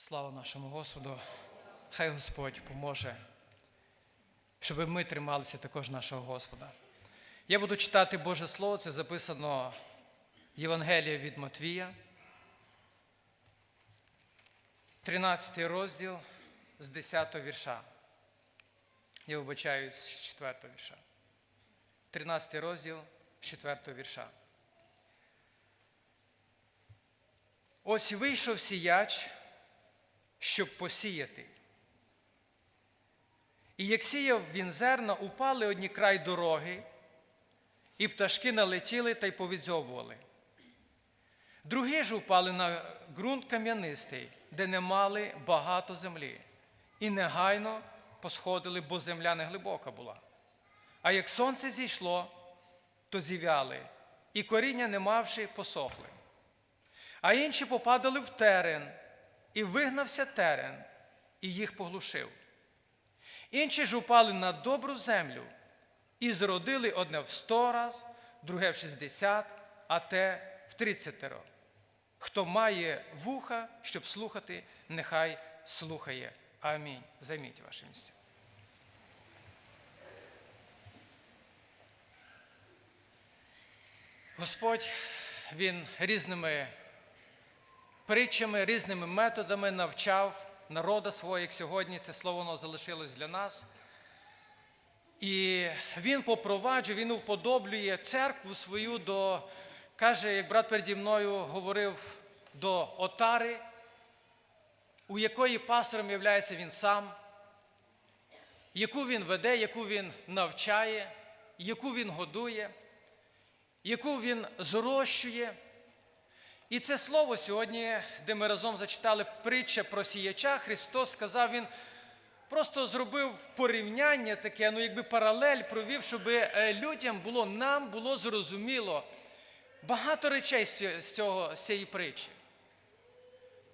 Слава нашому Господу! Хай Господь поможе, щоб ми трималися також нашого Господа. Я буду читати Боже Слово, це записано в Євангелії від Матвія, 13 розділ з 10 вірша. Я вибачаюсь з 4 вірша. 13 розділ з 4 вірша. Ось вийшов сіяч, щоб посіяти. І як сіяв він зерна, упали одні край дороги, і пташки налетіли та й повідзьобували. Другі ж упали на ґрунт кам'янистий, де не мали багато землі, і негайно посходили, бо земля не глибока була. А як сонце зійшло, то зів'яли, і коріння, не мавши, посохли. А інші попадали в терен, і вигнався терен, і їх поглушив. Інші ж упали на добру землю і зродили одне в сто раз, друге в шістдесят, а те в тридцятеро. Хто має вуха, щоб слухати, нехай слухає. Амінь. Займіть ваше місце. Господь, Він різними притчами, різними методами навчав народа свого, як сьогодні це слово воно залишилось для нас. І він попроваджує, він уподоблює церкву свою до, каже, як брат переді мною говорив, до отари, у якої пастором є він сам, яку він веде, яку він навчає, яку він годує, яку він зрощує. І це слово сьогодні, де ми разом зачитали притча про сіяча, Христос сказав, Він просто зробив порівняння таке, ну якби паралель провів, щоб людям було, нам було зрозуміло багато речей з цього, з цієї притчі.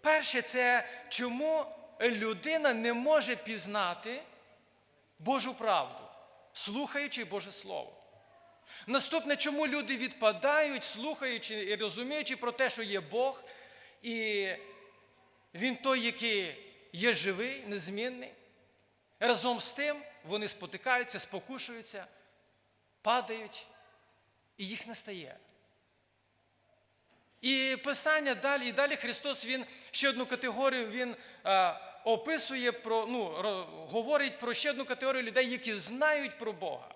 Перше, це чому людина не може пізнати Божу правду, слухаючи Боже Слово. Наступне, чому люди відпадають, слухаючи і розуміючи про те, що є Бог, і Він той, який є живий, незмінний. Разом з тим вони спотикаються, спокушуються, падають, і їх не стає. І Писання далі, і далі Христос Він ще одну категорію Він а, описує, про, ну, говорить про ще одну категорію людей, які знають про Бога.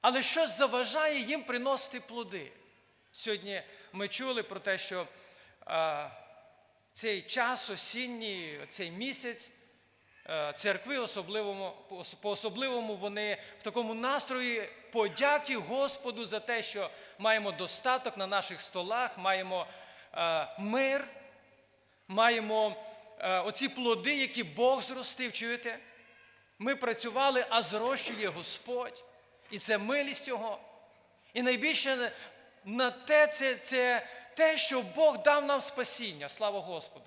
Але щось заважає їм приносити плоди. Сьогодні ми чули про те, що а, цей час осінній, цей місяць, а, церкви особливому, по-особливому вони в такому настрої подяки Господу за те, що маємо достаток на наших столах, маємо а, мир, маємо а, оці плоди, які Бог зростив. Чуєте? Ми працювали, а зрощує Господь. І це милість Його. І найбільше на те, це, це те, що Бог дав нам спасіння, слава Господу.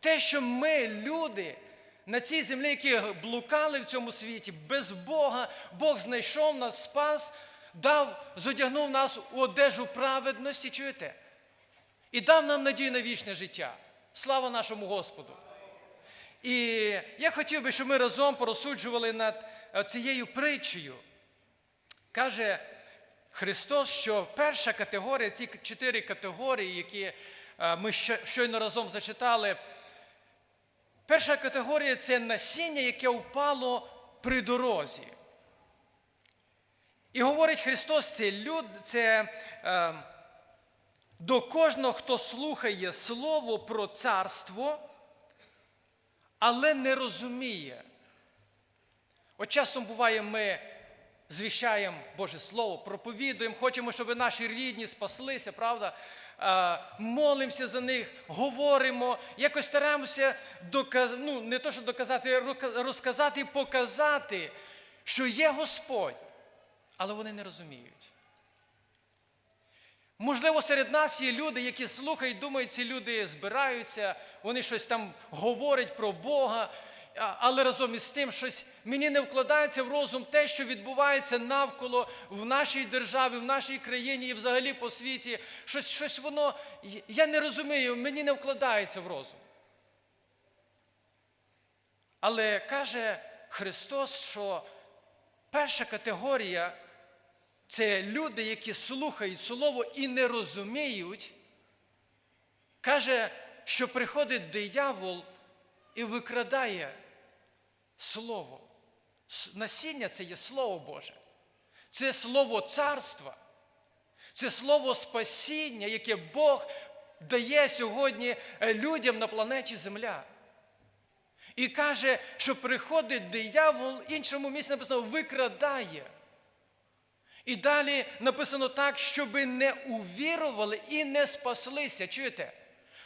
Те, що ми, люди, на цій землі, які блукали в цьому світі, без Бога, Бог знайшов нас, спас, дав, зодягнув нас у одежу праведності, чуєте? І дав нам надію на вічне життя. Слава нашому Господу. І я хотів би, щоб ми разом порозсуджували над цією притчею. Каже Христос, що перша категорія, ці чотири категорії, які ми щойно разом зачитали, перша категорія це насіння, яке впало при дорозі. І говорить Христос, це люд, це е, до кожного, хто слухає Слово про царство, але не розуміє. От часом буває, ми звіщаємо Боже Слово, проповідуємо, хочемо, щоб наші рідні спаслися, правда? Молимося за них, говоримо, якось стараємося доказ... ну, не то, що доказати, розказати і показати, що є Господь, але вони не розуміють. Можливо, серед нас є люди, які слухають, думають, ці люди збираються, вони щось там говорять про Бога але разом із тим, щось мені не вкладається в розум те, що відбувається навколо в нашій державі, в нашій країні і взагалі по світі. Щось щось воно, я не розумію, мені не вкладається в розум. Але каже Христос, що перша категорія це люди, які слухають Слово і не розуміють. Каже, що приходить диявол і викрадає Слово. Насіння це є Слово Боже. Це Слово царства. Це Слово спасіння, яке Бог дає сьогодні е, людям на планеті Земля. І каже, що приходить диявол, іншому місці написано, викрадає. І далі написано так, щоби не увірували і не спаслися. Чуєте?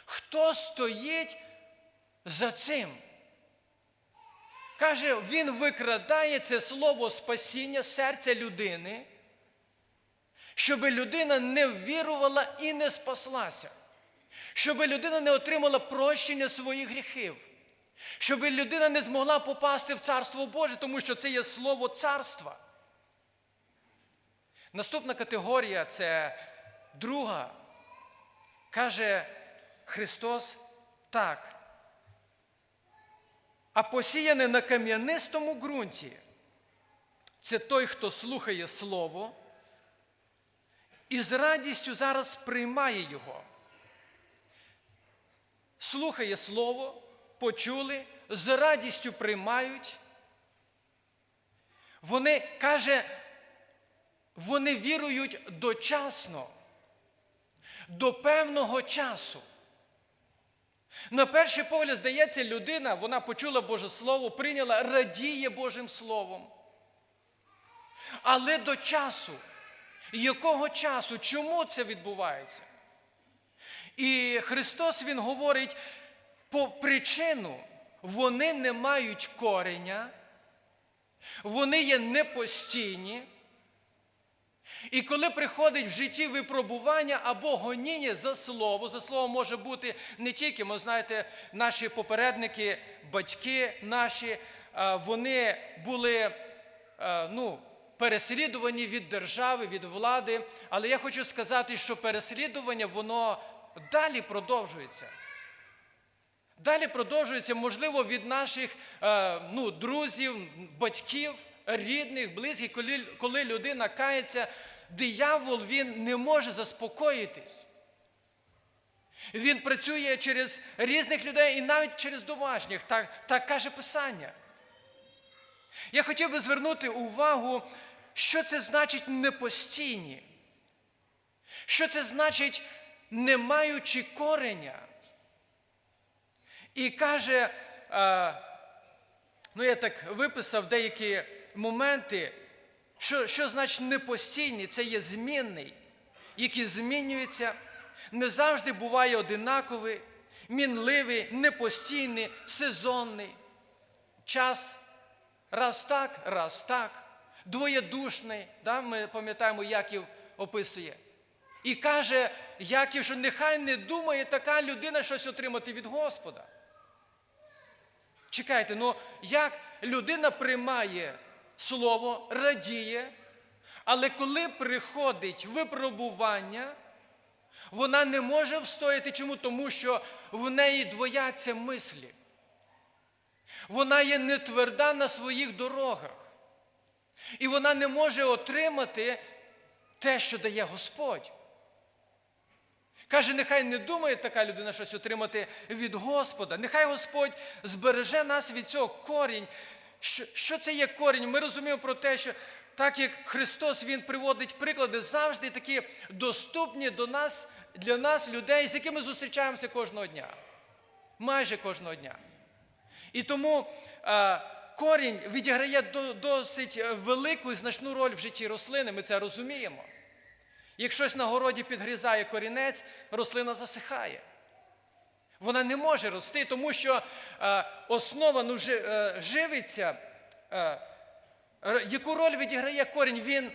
Хто стоїть за цим? Каже, він викрадає це слово спасіння серця людини, щоб людина не ввірувала і не спаслася, щоб людина не отримала прощення своїх гріхів, щоб людина не змогла попасти в Царство Боже, тому що це є слово царства. Наступна категорія це друга. Каже Христос так. А посіяне на кам'янистому ґрунті це той, хто слухає Слово і з радістю зараз приймає його. Слухає Слово, почули, з радістю приймають. Вони каже, вони вірують дочасно, до певного часу. На перший погляд, здається, людина, вона почула Боже Слово, прийняла, радіє Божим Словом. Але до часу, якого часу, чому це відбувається? І Христос Він говорить по причину, вони не мають кореня, вони є непостійні. І коли приходить в житті випробування або гоніння за слово, за слово може бути не тільки, ми знаєте, наші попередники, батьки наші, вони були ну, переслідувані від держави, від влади. Але я хочу сказати, що переслідування воно далі продовжується. Далі продовжується, можливо, від наших е, ну, друзів, батьків, рідних, близьких, коли, коли людина кається, диявол він не може заспокоїтись. Він працює через різних людей і навіть через домашніх, так, так каже Писання. Я хотів би звернути увагу, що це значить непостійні. Що це значить не маючи кореня. І каже, ну я так виписав деякі моменти, що, що значить непостійний, це є змінний, який змінюється, не завжди буває одинаковий, мінливий, непостійний, сезонний. Час раз так, раз так, двоєдушний, да? ми пам'ятаємо, Яків описує. І каже Яків, що нехай не думає така людина щось отримати від Господа. Чекайте, ну як людина приймає слово, радіє, але коли приходить випробування, вона не може встояти. Чому? Тому що в неї двояться мислі. Вона є нетверда на своїх дорогах. І вона не може отримати те, що дає Господь. Каже, нехай не думає така людина щось отримати від Господа. Нехай Господь збереже нас від цього корінь. Що, що це є корінь? Ми розуміємо про те, що так як Христос Він приводить приклади, завжди такі доступні до нас, для нас, людей, з якими зустрічаємося кожного дня. Майже кожного дня. І тому е, корінь відіграє до, досить велику і значну роль в житті рослини, ми це розуміємо. Як щось на городі підгрізає корінець, рослина засихає. Вона не може рости, тому що е, основа ну, жи, е, живиться. Е, яку роль відіграє корінь? Він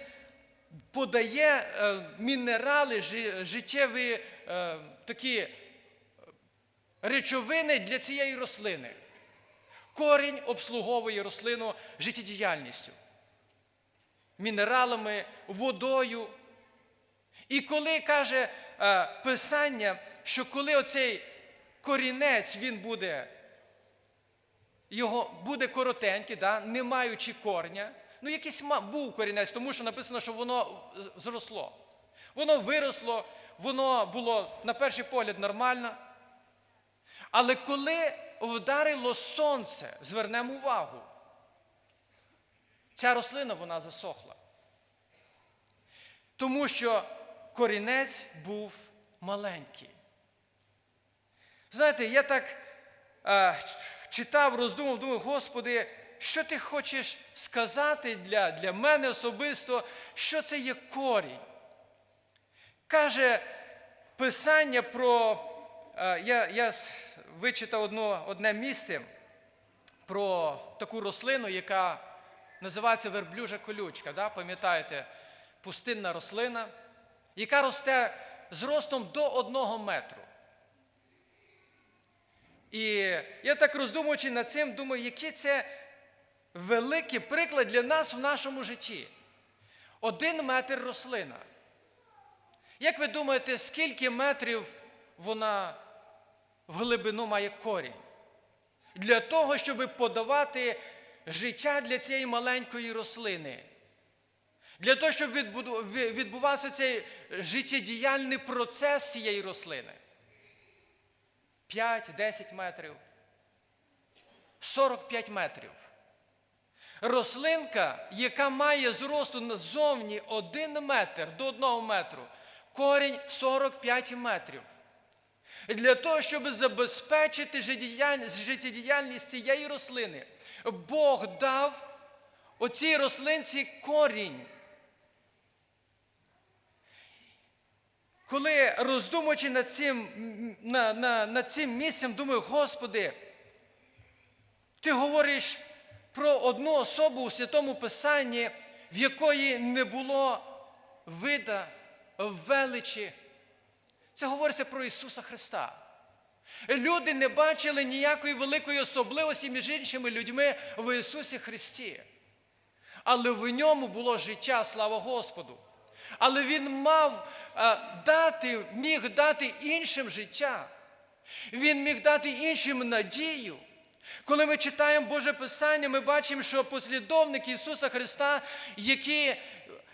подає е, мінерали, жи, життєві е, такі речовини для цієї рослини. Корінь обслуговує рослину життєдіяльністю, мінералами, водою. І коли каже е, Писання, що коли оцей корінець він буде його буде коротенький, да, не маючи корня. Ну, якийсь був корінець, тому що написано, що воно зросло. Воно виросло, воно було на перший погляд нормально. Але коли вдарило сонце, звернемо увагу, ця рослина вона засохла. Тому що корінець був маленький. Знаєте, я так е, читав, роздумав, думав, Господи, що ти хочеш сказати для, для мене особисто, що це є корінь? Каже Писання про. е, я, я вичитав одно, одне місце про таку рослину, яка називається верблюжа колючка. Да? Пам'ятаєте, пустинна рослина, яка росте з ростом до одного метру. І я так роздумуючи над цим, думаю, який це великий приклад для нас в нашому житті. Один метр рослина. Як ви думаєте, скільки метрів вона в глибину має корінь? Для того, щоб подавати життя для цієї маленької рослини. Для того, щоб відбувався цей життєдіяльний процес цієї рослини. 5-10 метрів. 45 метрів. Рослинка, яка має зросту назовні 1 метр до 1 метру, корінь 45 метрів. Для того, щоб забезпечити життєдіяльність, цієї рослини, Бог дав оцій рослинці корінь. Коли роздумуючи над цим, на, на, над цим місцем, думаю, Господи, ти говориш про одну особу у Святому Писанні, в якої не було вида, величі. Це говориться про Ісуса Христа. Люди не бачили ніякої великої особливості між іншими людьми в Ісусі Христі. Але в ньому було життя, слава Господу. Але Він мав е, дати, міг дати іншим життя. Він міг дати іншим надію. Коли ми читаємо Боже Писання, ми бачимо, що послідовники Ісуса Христа, які,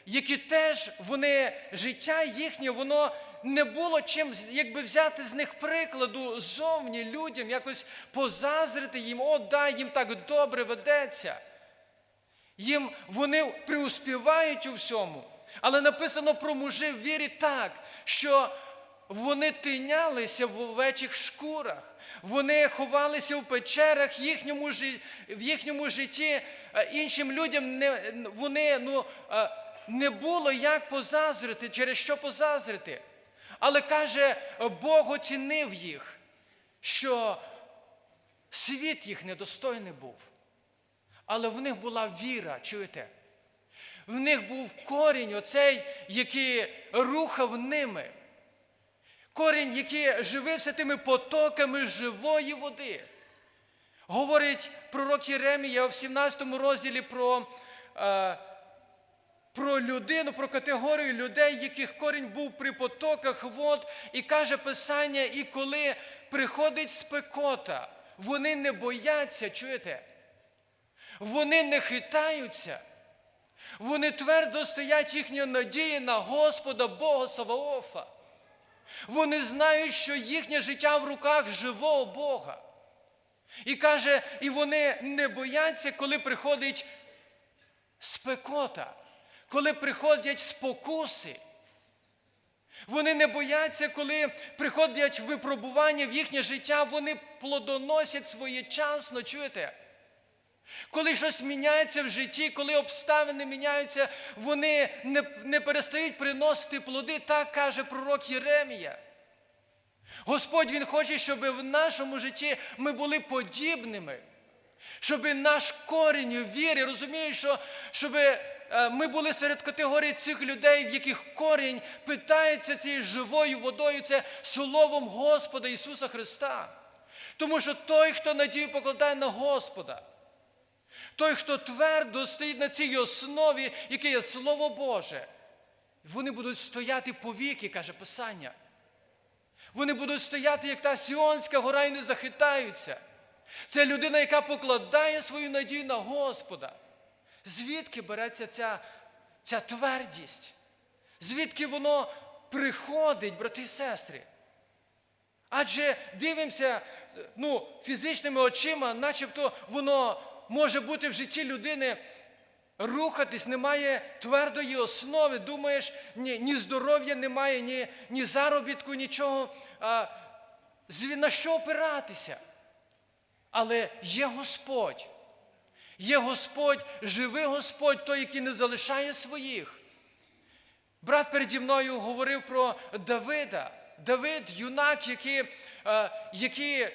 які теж вони, життя їхнє, воно не було чим якби взяти з них прикладу зовні людям, якось позазрити їм, о, дай їм так добре ведеться. Їм вони преуспівають у всьому. Але написано про мужів вірі так, що вони тинялися в овечих шкурах, вони ховалися в печерах їхньому, в їхньому житті. е, Іншим людям не, вони, ну, е, не було як позазрити, через що позазрити. Але каже, Бог оцінив їх, що світ їх недостойний був. Але в них була віра, чуєте? В них був корінь, оцей, який рухав ними. Корінь, який живився тими потоками живої води. Говорить пророк Єремія в 17 розділі про, е, про людину, про категорію людей, яких корінь був при потоках вод, і каже Писання, і коли приходить спекота, вони не бояться, чуєте? Вони не хитаються. Вони твердо стоять їхні надії на Господа Бога Саваофа. Вони знають, що їхнє життя в руках живого Бога. І каже, і вони не бояться, коли приходить спекота, коли приходять спокуси. Вони не бояться, коли приходять випробування в їхнє життя, вони плодоносять своєчасно, чуєте? Коли щось міняється в житті, коли обставини міняються, вони не, не перестають приносити плоди, так каже пророк Єремія. Господь Він хоче, щоб в нашому житті ми були подібними, щоб наш корінь у вірі, розумієш, що щоб ми були серед категорії цих людей, в яких корінь питається цією живою водою, це словом Господа Ісуса Христа. Тому що той, хто надію покладає на Господа, той, хто твердо стоїть на цій основі, яке є Слово Боже, вони будуть стояти повіки, каже Писання. Вони будуть стояти, як та Сіонська гора, і не захитаються. Це людина, яка покладає свою надію на Господа. Звідки береться ця, ця твердість? Звідки воно приходить, брати і сестри? Адже дивимося ну, фізичними очима, начебто воно може бути в житті людини рухатись, немає твердої основи. Думаєш, ні, ні здоров'я немає, ні, ні заробітку, нічого. А, на що опиратися? Але є Господь. Є Господь, живий Господь, той, який не залишає своїх. Брат переді мною говорив про Давида. Давид, юнак, які, е, які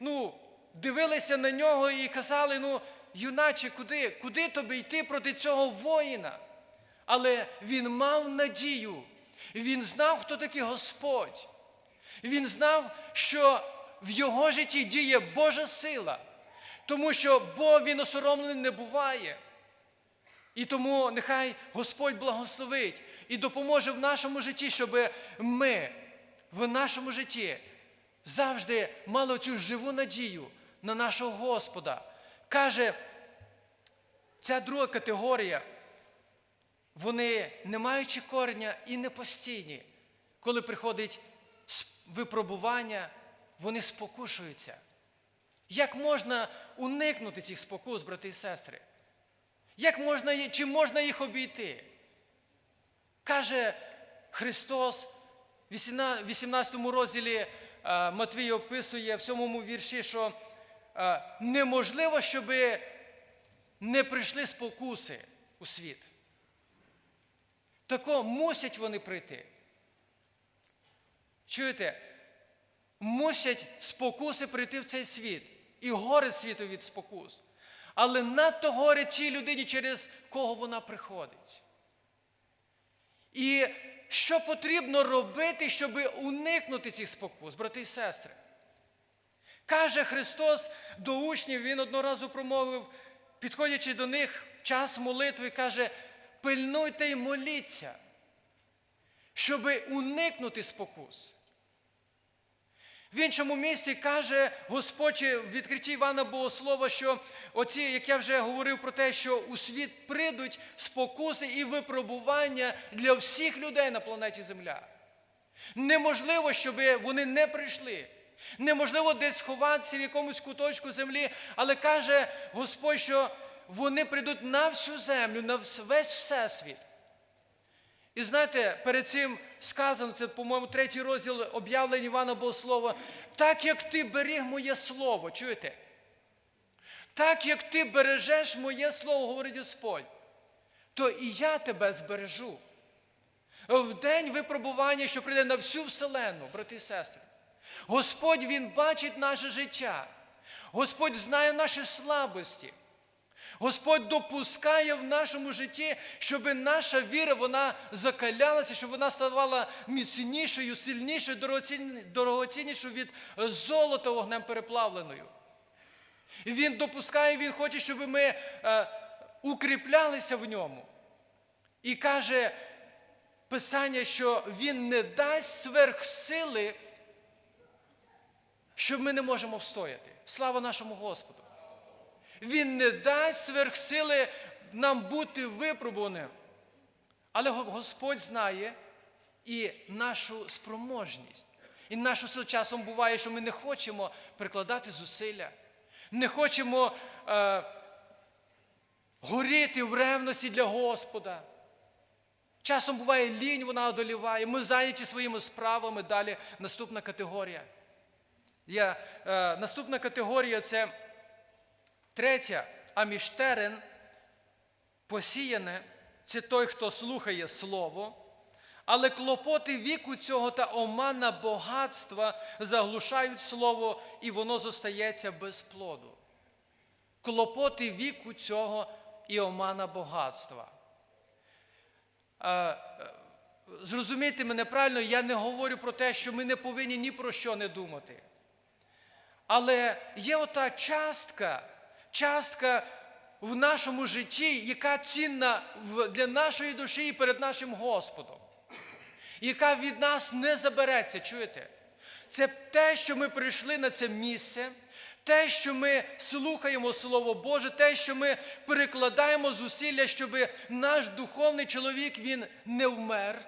ну, дивилися на нього і казали, ну, юначе, куди, куди тобі йти проти цього воїна? Але він мав надію, він знав, хто такий Господь. Він знав, що в його житті діє Божа сила, тому що Бог він осоромлений не буває. І тому нехай Господь благословить і допоможе в нашому житті, щоб ми в нашому житті завжди мали цю живу надію на нашого Господа. Каже, ця друга категорія, вони не маючи кореня і не постійні. Коли приходить випробування, вони спокушуються. Як можна уникнути цих спокус, брати і сестри? Як можна, чи можна їх обійти? Каже Христос в 18 розділі е, Матвій описує в сьомому вірші, що неможливо, щоб не прийшли спокуси у світ. Тако мусять вони прийти. Чуєте? Мусять спокуси прийти в цей світ. І горе світу від спокус. Але надто горе тій людині, через кого вона приходить. І що потрібно робити, щоб уникнути цих спокус, брати і сестри? Каже Христос до учнів, Він одного разу промовив, підходячи до них час молитви, каже, пильнуйте й моліться, щоб уникнути спокус. В іншому місці каже Господь в відкритті Івана Богослова, що оці, як я вже говорив про те, що у світ прийдуть спокуси і випробування для всіх людей на планеті Земля. Неможливо, щоб вони не прийшли. Неможливо десь сховатися в якомусь куточку землі, але каже Господь, що вони прийдуть на всю землю, на весь всесвіт. І знаєте, перед цим сказано, це, по-моєму, третій розділ об'явлення Івана Богослова, так як ти беріг моє слово, чуєте? Так як ти бережеш моє слово, говорить Господь, то і я тебе збережу. В день випробування, що прийде на всю вселену, брати і сестри. Господь Він бачить наше життя. Господь знає наші слабості. Господь допускає в нашому житті, щоб наша віра вона закалялася, щоб вона ставала міцнішою, сильнішою, дорогоціннішою від золота вогнем переплавленою. І Він допускає, Він хоче, щоб ми е, укріплялися в ньому. І каже Писання, що Він не дасть сверхсили, що ми не можемо встояти. Слава нашому Господу! Він не дасть сверхсили нам бути випробуваним. Але Господь знає і нашу спроможність. І нашу силу часом буває, що ми не хочемо прикладати зусилля, не хочемо е, горіти в ревності для Господа. Часом буває лінь, вона одоліває. Ми зайняті своїми справами. Далі наступна категорія. Я, е, наступна категорія це третя, аміштерен, посіяне, це той, хто слухає Слово, але клопоти віку цього та омана багатства заглушають Слово, і воно зостається без плоду. Клопоти віку цього і омана багатства. Е, е, Зрозумійте мене правильно, я не говорю про те, що ми не повинні ні про що не думати. Але є ота частка, частка в нашому житті, яка цінна для нашої душі і перед нашим Господом, яка від нас не забереться, чуєте? Це те, що ми прийшли на це місце, Те, що ми слухаємо Слово Боже, те, що ми перекладаємо зусилля, щоб наш духовний чоловік він не вмер,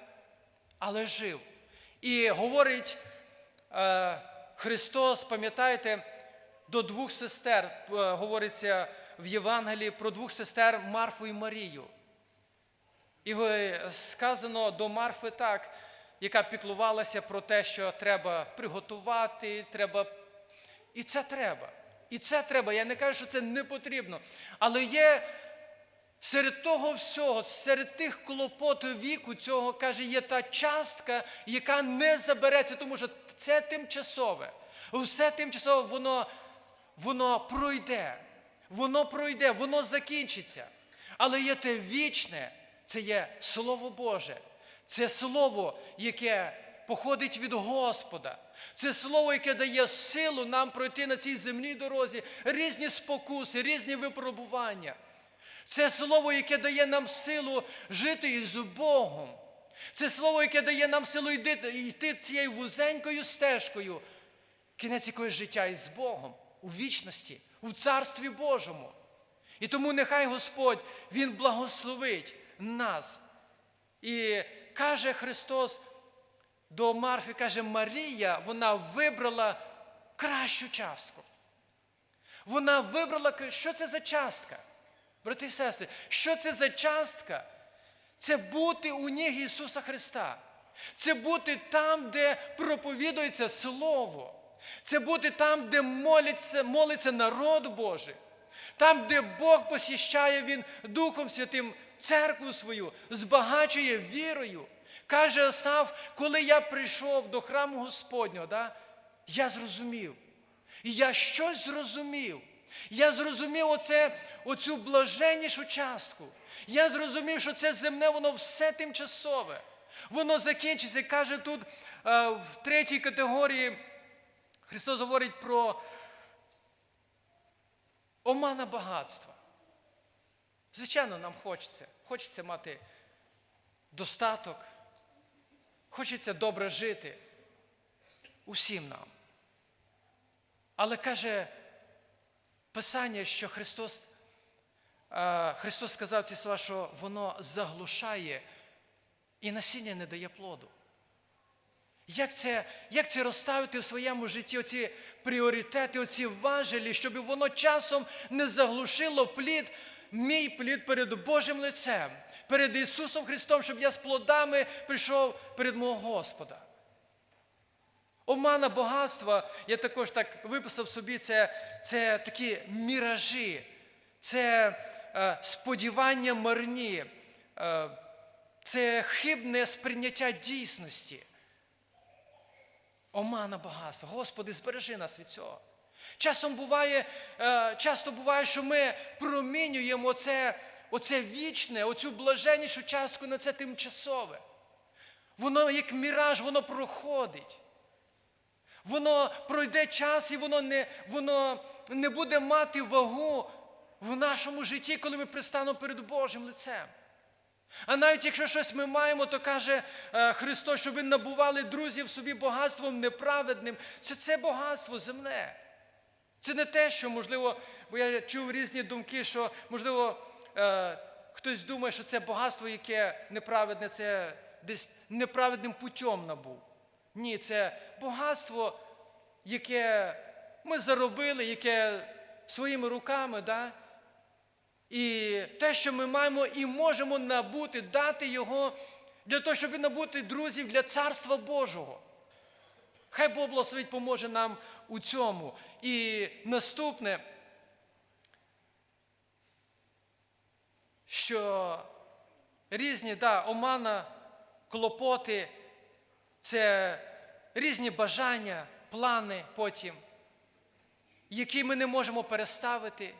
але жив. І говорить е, Христос, пам'ятаєте, до двох сестер е, говориться в Євангелії про двох сестер Марфу і Марію. І е, сказано до Марфи так, яка піклувалася про те, що треба приготувати, треба. І це треба. І це треба. Я не кажу, що це не потрібно. Але є серед того всього, серед тих клопот віку цього, каже, є та частка, яка не забереться, тому що це тимчасове. Все тимчасове, воно, воно пройде. Воно пройде, воно закінчиться. Але є те вічне, це є Слово Боже. Це Слово, яке походить від Господа. Це слово, яке дає силу нам пройти на цій земній дорозі різні спокуси, різні випробування. Це слово, яке дає нам силу жити із Богом. Це слово, яке дає нам силу йти, цією вузенькою стежкою, кінець якої життя із Богом у вічності, у Царстві Божому. І тому нехай Господь Він благословить нас. І каже Христос до Марфи, каже, Марія, вона вибрала кращу частку. Вона вибрала, що це за частка? Брати і сестри, що це за частка? Це бути у ніг Ісуса Христа. Це бути там, де проповідується Слово. Це бути там, де молиться, молиться народ Божий. Там, де Бог посіщає Він Духом Святим церкву свою, збагачує вірою. Каже Осав, коли я прийшов до храму Господнього, да, я зрозумів. І я щось зрозумів. Я зрозумів оце, оцю блаженнішу частку. Я зрозумів, що це земне, воно все тимчасове. Воно закінчиться. Каже тут е, в третій категорії Христос говорить про омана багатства. Звичайно, нам хочеться. Хочеться мати достаток, хочеться добре жити. Усім нам. Але каже Писання, що Христос, е, Христос сказав ці слова, що воно заглушає і насіння не дає плоду. Як це як це розставити в своєму житті оці пріоритети, оці важелі, щоб воно часом не заглушило плід, мій плід перед Божим лицем, перед Ісусом Христом, щоб я з плодами прийшов перед мого Господа. Омана багатства, я також так виписав собі, це це такі міражі, це е, сподівання марні, е, це хибне сприйняття дійсності. Омана багатства. Господи, збережи нас від цього. Часом буває, е, часто буває, що ми промінюємо оце, оце вічне, оцю блаженнішу частку на це тимчасове. Воно як міраж, воно проходить. Воно пройде час і воно не воно не буде мати вагу в нашому житті, коли ми пристанемо перед Божим лицем. А навіть якщо щось ми маємо, то каже е, Христос, щоб ви набували друзів собі багатством неправедним. Це це багатство земне. Це не те, що, можливо, бо я чув різні думки, що, можливо, е, хтось думає, що це багатство, яке неправедне, це десь неправедним путем набув. Ні, це багатство, яке ми заробили, яке своїми руками, да? і те, що ми маємо і можемо набути, дати його для того, щоб набути друзів для Царства Божого. Хай Бог благословить поможе нам у цьому. І наступне, що різні да, омана, клопоти, це різні бажання, плани потім, які ми не можемо переставити.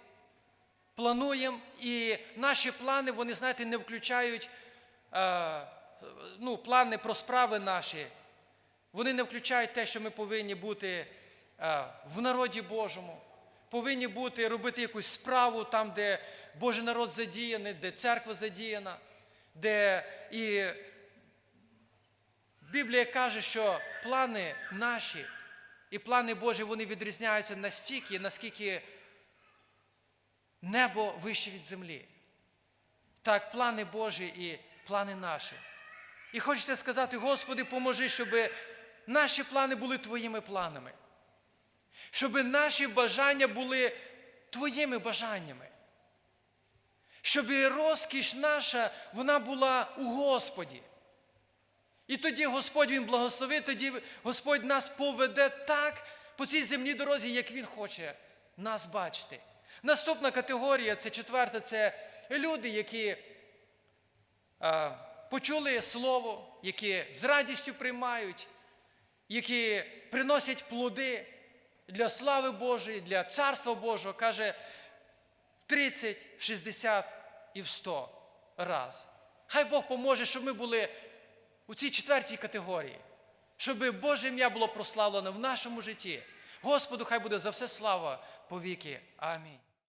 Плануємо, і наші плани, вони, знаєте, не включають е, ну, плани про справи наші. Вони не включають те, що ми повинні бути е, в народі Божому, повинні бути робити якусь справу там, де Божий народ задіяний, де церква задіяна, де і Біблія каже, що плани наші І плани Божі вони відрізняються настільки, наскільки небо вище від землі. Так, плани Божі і плани наші. І хочеться сказати, Господи, поможи, щоб наші плани були Твоїми планами. Щоб наші бажання були Твоїми бажаннями. Щоб розкіш наша, вона була у Господі. І тоді Господь Він благословить, тоді Господь нас поведе так по цій земній дорозі, як Він хоче нас бачити. Наступна категорія, це четверта, це люди, які а, почули Слово, які з радістю приймають, які приносять плоди для слави Божої, для Царства Божого, каже, в 30, в 60 і в 100 раз. Хай Бог поможе, щоб ми були у цій четвертій категорії, щоб Боже ім'я було прославлено в нашому житті. Господу хай буде за все слава повіки. Амінь.